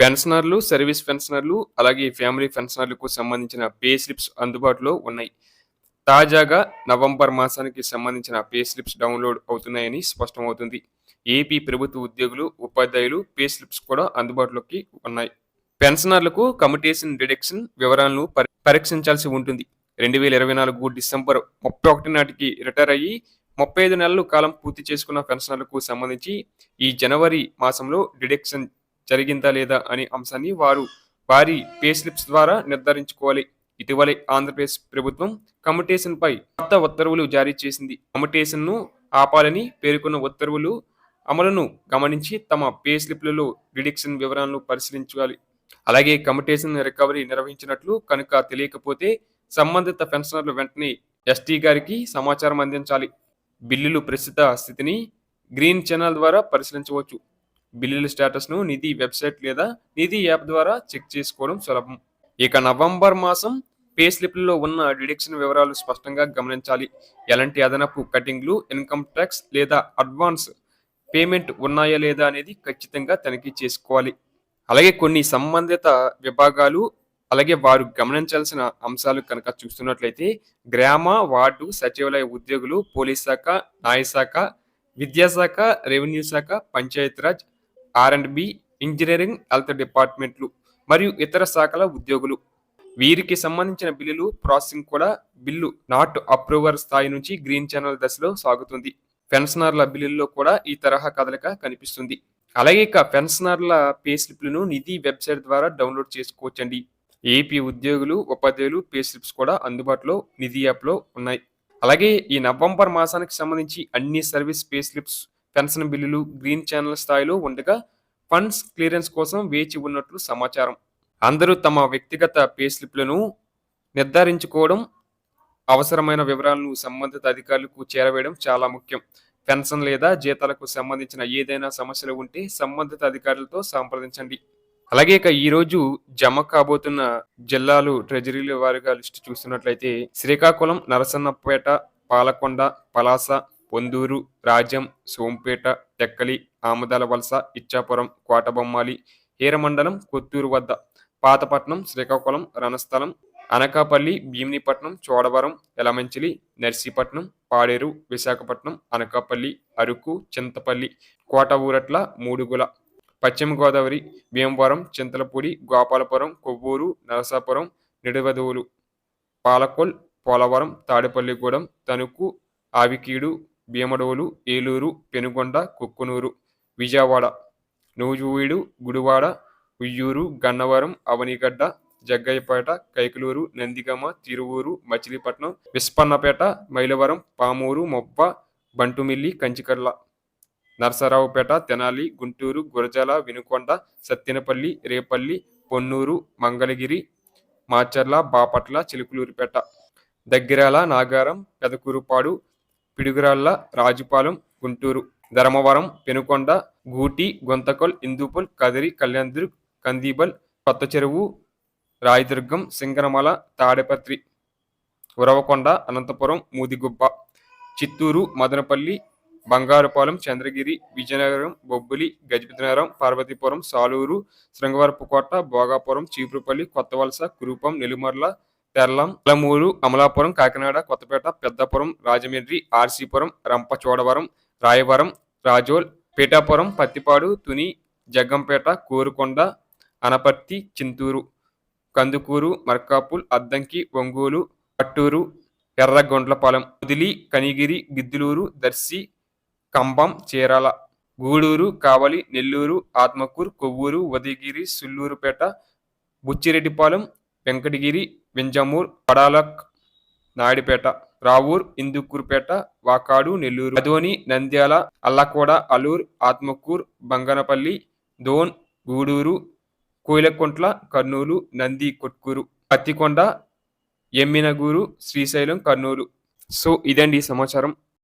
పెన్షనర్లు సర్వీస్ పెన్షనర్లు అలాగే ఫ్యామిలీ పెన్షనర్లకు సంబంధించిన పే స్లిప్స్ అందుబాటులో ఉన్నాయి. తాజాగా నవంబర్ మాసానికి సంబంధించిన పే స్లిప్స్ డౌన్లోడ్ అవుతున్నాయని స్పష్టమవుతుంది. ఏపీ ప్రభుత్వ ఉద్యోగులు ఉపాధ్యాయులు పే స్లిప్స్ కూడా అందుబాటులోకి ఉన్నాయి. పెన్షనర్లకు కమిటేషన్ డిడక్షన్ వివరాలను పరి- పరీక్షించాల్సి ఉంటుంది. రెండు వేల ఇరవై నాలుగు డిసెంబర్ ముప్పై ఒకటి నాటికి రిటైర్ అయ్యి ముప్పై ఐదు నెలలు కాలం పూర్తి చేసుకున్న పెన్షనర్లకు సంబంధించి ఈ జనవరి మాసంలో డిడక్షన్ జరిగిందా లేదా అనే అంశాన్ని వారు వారి పే స్లిప్స్ ద్వారా నిర్ధారించుకోవాలి. ఇటీవలే ఆంధ్రప్రదేశ్ ప్రభుత్వం కమిటేషన్పై కొత్త ఉత్తర్వులు జారీ చేసింది. కమిటేషన్ను ఆపాలని పేర్కొన్న ఉత్తర్వులు అమలును గమనించి తమ పే స్లిప్లలో డిడక్షన్ వివరాలను పరిశీలించాలి. అలాగే కమిటేషన్ రికవరీ నిర్వహించినట్లు కనుక తెలియకపోతే సంబంధిత పెన్షనర్లు వెంటనే ఎస్టీ గారికి సమాచారం అందించాలి. బిల్లులు ప్రస్తుత స్థితిని గ్రీన్ ఛానల్ ద్వారా పరిశీలించవచ్చు. బిల్లుల స్టేటస్ను నిధి వెబ్సైట్ లేదా నిధి యాప్ ద్వారా చెక్ చేసుకోవడం సులభం. ఇక నవంబర్ మాసం పే స్లిప్లలో ఉన్న డిడక్షన్ వివరాలు స్పష్టంగా గమనించాలి. ఎలాంటి అదనపు కటింగ్లు ఇన్కమ్ ట్యాక్స్ లేదా అడ్వాన్స్ పేమెంట్ ఉన్నాయా లేదా అనేది ఖచ్చితంగా తనిఖీ చేసుకోవాలి. అలాగే కొన్ని సంబంధిత విభాగాలు అలాగే వారు గమనించాల్సిన అంశాలు కనుక చూస్తున్నట్లయితే గ్రామ వార్డు సచివాలయ ఉద్యోగులు పోలీస్ శాఖ న్యాయశాఖ విద్యాశాఖ రెవెన్యూ శాఖ Panchayati Raj R and B engineering health డిపార్ట్మెంట్లు మరియు ఇతర శాఖల ఉద్యోగులు. వీరికి సంబంధించిన బిల్లులు ప్రాసెసింగ్ కూడా బిల్లు నాట్ అప్రూవర్ స్థాయి నుంచి గ్రీన్ ఛానల్ దశలో సాగుతుంది. పెన్షనర్ల బిల్లుల్లో కూడా ఈ తరహా కదలిక కనిపిస్తుంది. అలాగే ఇక పెన్షనర్ల పే స్లిప్లను నిధి వెబ్సైట్ ద్వారా డౌన్లోడ్ చేసుకోవచ్చండి. ఏపీ ఉద్యోగులు ఉపాధ్యాయులు పే స్లిప్స్ కూడా అందుబాటులో నిధి యాప్లో ఉన్నాయి. అలాగే ఈ నవంబర్ మాసానికి సంబంధించి అన్ని సర్వీస్ పే స్లిప్స్ పెన్షన్ బిల్లులు గ్రీన్ ఛానల్ స్థాయిలో ఉండగా ఫండ్స్ క్లియరెన్స్ కోసం వేచి ఉన్నట్లు సమాచారం. అందరూ తమ వ్యక్తిగత పే స్లిప్లను నిర్ధారించుకోవడం అవసరమైన వివరాలను సంబంధిత అధికారులకు చేరవేయడం చాలా ముఖ్యం. పెన్షన్ లేదా జీతాలకు సంబంధించిన ఏదైనా సమస్యలు ఉంటే సంబంధిత అధికారులతో సంప్రదించండి. అలాగే ఇక ఈరోజు జమ కాబోతున్న జిల్లాలు ట్రెజరీల వారిగా లిస్టు చూస్తున్నట్లయితే శ్రీకాకుళం నరసన్నపేట పాలకొండ పలాస పొందూరు రాజ్యం సోంపేట టెక్కలి ఆమదాల వలస ఇచ్చాపురం కోటబొమ్మాలి హీరమండలం కొత్తూరు వద్ద పాతపట్నం శ్రీకాకుళం రణస్థలం అనకాపల్లి భీమినిపట్నం చోడవరం ఎలమంచిలి నర్సీపట్నం పాడేరు విశాఖపట్నం అనకాపల్లి అరకు చింతపల్లి కోట ఊరట్ల మూడుగుల పశ్చిమ గోదావరి భీమవరం చింతలపూడి గోపాలపురం కొవ్వూరు నరసాపురం నిడవదవులు పాలకొల్ పోలవరం తాడేపల్లిగూడెం తణుకు ఆవికీడు భీమడోలు ఏలూరు పెనుగొండ కుక్కునూరు విజయవాడ నూజువీడు గుడివాడ ఉయ్యూరు గన్నవరం అవనిగడ్డ జగ్గయ్యపేట కైకలూరు నందిగమ తిరువూరు మచిలీపట్నం విస్పన్నపేట మైలవరం పామూరు మొప్ప బంటుమిల్లి కంచికర్ల నరసరావుపేట తెనాలి గుంటూరు గురజాల వినుకొండ సత్తెనపల్లి రేపల్లి పొన్నూరు మంగళగిరి మాచర్ల బాపట్ల చిలుకులూరుపేట దగ్గరాల నాగారం పెదకూరుపాడు పిడుగురాళ్ళ రాజుపాలెం గుంటూరు ధర్మవరం పెనుకొండ గూటి గొంతకొల్ ఇందూపల్ కదిరి కళ్యాణ్దుర్గ్ కందీబల్ కొత్త చెరువు రాయదుర్గం సింగనమల తాడేపత్రి ఉరవకొండ అనంతపురం మూదిగుబ్బ చిత్తూరు మదనపల్లి బంగారుపాలెం చంద్రగిరి విజయనగరం బొబ్బిలి గజపతినగరం పార్వతీపురం సాలూరు శృంగవరపుకోట భోగాపురం చీపురుపల్లి కొత్తవలస కురుపం నెల్లిమర్ల పెర్లం అలమూరు అమలాపురం కాకినాడ కొత్తపేట పెద్దపురం రాజమండ్రి ఆర్సీపురం రంపచోడవరం రాయవరం రాజోల్ పీఠాపురం పత్తిపాడు తుని జగ్గంపేట కోరుకొండ అనపర్తి చింతూరు కందుకూరు మర్కాపుల్ అద్దంకి ఒంగోలు పట్టూరు ఎర్రగొండ్లపాలెం వదిలి కనిగిరి గిద్దులూరు దర్శి కంబం చీరాల గూడూరు కావలి నెల్లూరు ఆత్మకూరు కొవ్వూరు ఉదయగిరి సుల్లూరుపేట బుచ్చిరెడ్డిపాలెం వెంకటగిరి వింజమూర్ పడాలక్ నాయుడుపేట రావూర్ ఇందుకూరుపేట వాకాడు నెల్లూరు అదోని నంద్యాల అల్లకోడ అలూర్ ఆత్మకూర్ బంగనపల్లి దోన్ గూడూరు కోయిలకుంట్ల కర్నూలు నంది కొట్కూరు పత్తికొండ ఎమ్మినగూరు శ్రీశైలం కర్నూలు. సో ఇదండి సమాచారం.